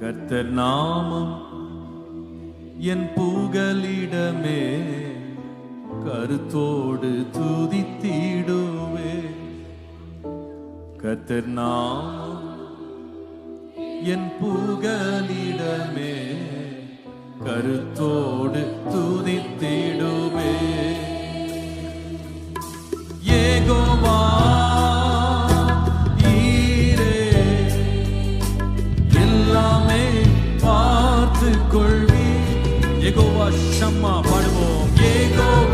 கர்த்தர் நாமம் என் புகலிடமே கருத்தோடு துதித்திடுவே. கர்த்தர் நாமம் என் புகலிடமே கருத்தோடு துதித்திடுவே. கொள்வி. எகோவா ஷம்மா பாடுவோம். ஏகோவா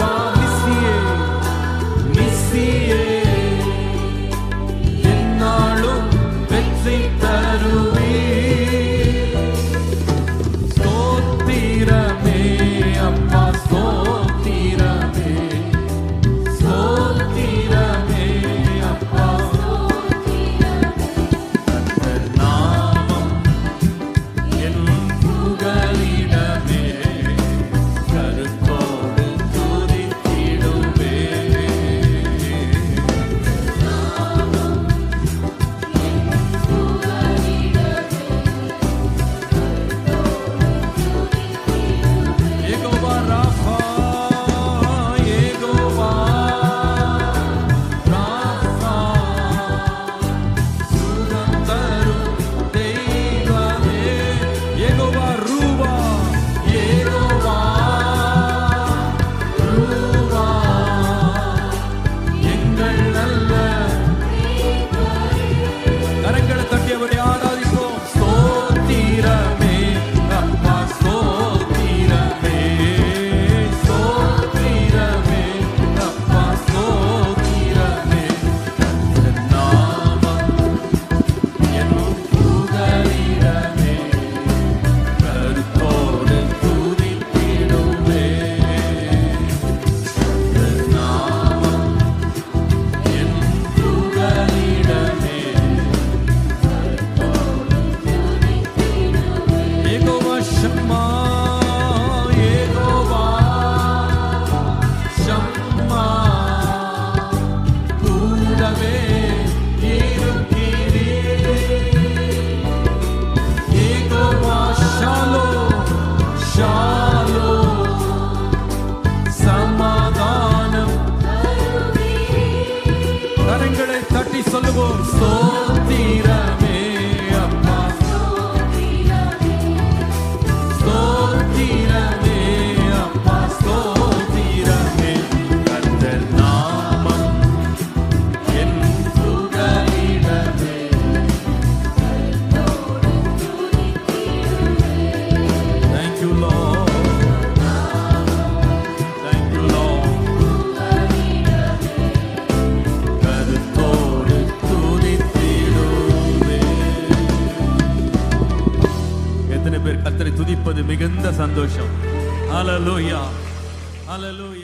எத்தனை பேர் கத்தரை துதிப்பது மிகுந்த சந்தோஷம். அலலூயா அலலூயா